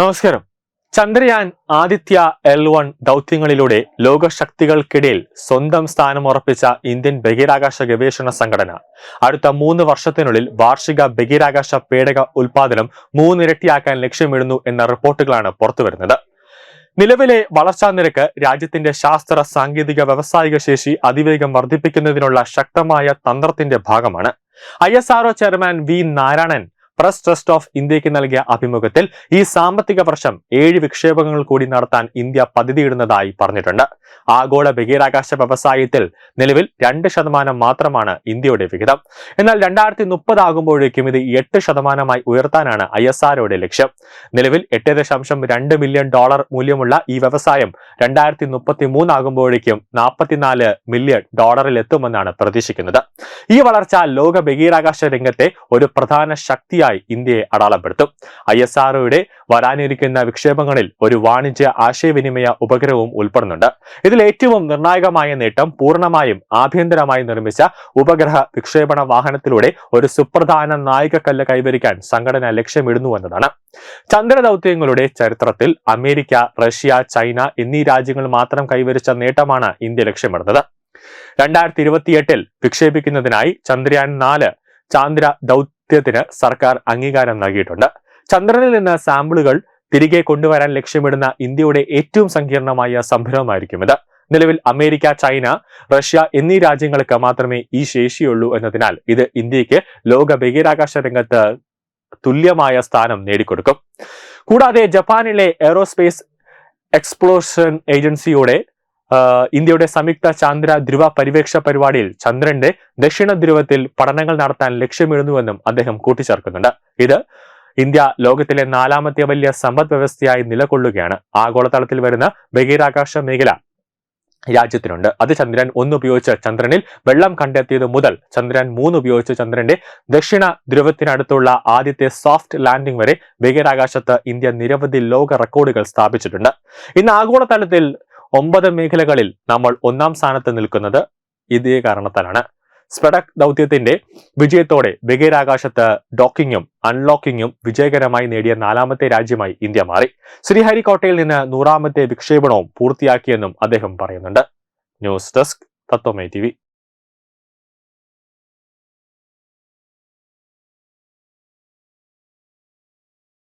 നമസ്കാരം. Chandrayaan Aditya L one ദൗത്യങ്ങളിലൂടെ ലോകശക്തികൾക്കിടയിൽ സ്വന്തം സ്ഥാനം ഉറപ്പിച്ച ഇന്ത്യൻ ബഹിരാകാശ ഗവേഷണ സംഘടന. അടുത്ത മൂന്ന് വർഷത്തിനുള്ളിൽ വാർഷിക ബഹിരാകാശ പേടക ഉൽപാദനം മൂന്നിരട്ടിയാക്കാൻ ലക്ഷ്യമിടുന്നു എന്ന റിപ്പോർട്ടുകളാണ് പുറത്തുവരുന്നത്. നിലവിലെ വളർച്ചാ നിരക്ക് രാജ്യത്തിന്റെ ശാസ്ത്ര സാങ്കേതിക വ്യവസായിക ശേഷി അതിവേഗം വർദ്ധിപ്പിക്കുന്നതിനുള്ള ശക്തമായ തന്ത്രത്തിന്റെ ഭാഗമാണ്. I chairman V Narayanan press trust of ഇന്ത്യയ്ക്ക് നൽകിയ അഭിമുഖത്തിൽ ഈ സാമ്പത്തിക വർഷം ഏഴ് വിക്ഷേപങ്ങൾ കൂടി നടത്താൻ ഇന്ത്യ പദ്ധതിയിടുന്നതായി പറഞ്ഞിട്ടുണ്ട്. ആഗോള ബഹിരാകാശ വ്യവസായത്തിൽ നിലവിൽ രണ്ട് ശതമാനം മാത്രമാണ് ഇന്ത്യയുടെ വിഹിതം. എന്നാൽ രണ്ടായിരത്തി മുപ്പതാകുമ്പോഴേക്കും ഇത് എട്ട് ശതമാനമായി ഉയർത്താനാണ് ഐ എസ് ആർഒയുടെ ലക്ഷ്യം. നിലവിൽ എട്ട് ദശാംശം രണ്ട് മില്യൺ ഡോളർ മൂല്യമുള്ള ഈ വ്യവസായം രണ്ടായിരത്തി മുപ്പത്തി മൂന്നാകുമ്പോഴേക്കും നാൽപ്പത്തിനാല് മില്യൺ ഡോളറിൽ എത്തുമെന്നാണ് പ്രതീക്ഷിക്കുന്നത്. ഈ വളർച്ച ലോക ബഹിരാകാശ രംഗത്തെ ഒരു പ്രധാന ശക്തിയായി ഇന്ത്യയെ അടാളപ്പെടുത്തും ഐ എസ് ആർഒയുടെ വരാനിരിക്കുന്ന വിക്ഷേപങ്ങളിൽ ഒരു വാണിജ്യ ആശയവിനിമയ ഉപഗ്രഹവും ഉൾപ്പെടുന്നുണ്ട്. ഇതിൽ ഏറ്റവും നിർണായകമായ നേട്ടം പൂർണമായും ആഭ്യന്തരമായി നിർമ്മിച്ച ഉപഗ്രഹ വിക്ഷേപണ വാഹനത്തിലൂടെ ഒരു സുപ്രധാന നായികക്കല്ല് കൈവരിക്കാൻ സംഘടന ലക്ഷ്യമിടുന്നു എന്നതാണ്. ചന്ദ്രദൗത്യങ്ങളുടെ ചരിത്രത്തിൽ അമേരിക്ക റഷ്യ ചൈന എന്നീ രാജ്യങ്ങൾ മാത്രം കൈവരിച്ച നേട്ടമാണ് ഇന്ത്യ ലക്ഷ്യമിടുന്നത്. രണ്ടായിരത്തി ഇരുപത്തിയെട്ടിൽ വിക്ഷേപിക്കുന്നതിനായി ചന്ദ്രയാൻ നാല് ചാന്ദ്ര ദൗത്യത്തിന് സർക്കാർ അംഗീകാരം നൽകിയിട്ടുണ്ട്. ചന്ദ്രനിൽ നിന്ന് സാമ്പിളുകൾ തിരികെ കൊണ്ടുവരാൻ ലക്ഷ്യമിടുന്ന ഇന്ത്യയുടെ ഏറ്റവും സങ്കീർണമായ സംരംഭമായിരിക്കും ഇത്. നിലവിൽ അമേരിക്ക ചൈന റഷ്യ എന്നീ രാജ്യങ്ങൾക്ക് മാത്രമേ ഈ ശേഷിയുള്ളൂ എന്നതിനാൽ ഇത് ഇന്ത്യയ്ക്ക് ലോക ബഹിരാകാശ രംഗത്ത് തുല്യമായ സ്ഥാനം നേടിക്കൊടുക്കും. കൂടാതെ ജപ്പാനിലെ എയറോസ്പേസ് എക്സ്പ്ലോഷൻ ഏജൻസിയുടെ ഇന്ത്യയുടെ സംയുക്ത ചാന്ദ്ര ധ്രുവ പരിവേക്ഷ പരിപാടിയിൽ ചന്ദ്രന്റെ ദക്ഷിണ ധ്രുവത്തിൽ പഠനങ്ങൾ നടത്താൻ ലക്ഷ്യമിടുന്നുവെന്നും അദ്ദേഹം കൂട്ടിച്ചേർക്കുന്നുണ്ട്. ഇത് ഇന്ത്യ ലോകത്തിലെ നാലാമത്തെ വലിയ സമ്പദ് വ്യവസ്ഥയായി നിലകൊള്ളുകയാണ്. ആഗോളതലത്തിൽ വരുന്ന ബഹിരാകാശ മേഖല രാജ്യത്തിനുണ്ട്. അത് ചന്ദ്രൻ ഒന്ന് ഉപയോഗിച്ച് ചന്ദ്രനിൽ വെള്ളം കണ്ടെത്തിയത് മുതൽ ചന്ദ്രൻ മൂന്ന് ഉപയോഗിച്ച് ചന്ദ്രന്റെ ദക്ഷിണ ധ്രുവത്തിനടുത്തുള്ള ആദ്യത്തെ സോഫ്റ്റ് ലാൻഡിംഗ് വരെ ബഹിരാകാശത്ത് ഇന്ത്യ നിരവധി ലോക റെക്കോർഡുകൾ സ്ഥാപിച്ചിട്ടുണ്ട്. ഇന്ന് ആഗോളതലത്തിൽ ഒമ്പത് മേഖലകളിൽ നമ്മൾ ഒന്നാം സ്ഥാനത്ത് നിൽക്കുന്നത് ഇതേ കാരണത്താലാണ്. സ്പെഡക് ദൗത്യത്തിന്റെ വിജയത്തോടെ ബഹിരാകാശത്ത് ഡോക്കിങ്ങും അൺലോക്കിങ്ങും വിജയകരമായി നേടിയ നാലാമത്തെ രാജ്യമായി ഇന്ത്യ മാറി. ശ്രീഹരിക്കോട്ടയിൽ നിന്ന് നൂറാമത്തെ വിക്ഷേപണവും പൂർത്തിയാക്കിയെന്നും അദ്ദേഹം പറയുന്നുണ്ട്. News desk തത്വമേ T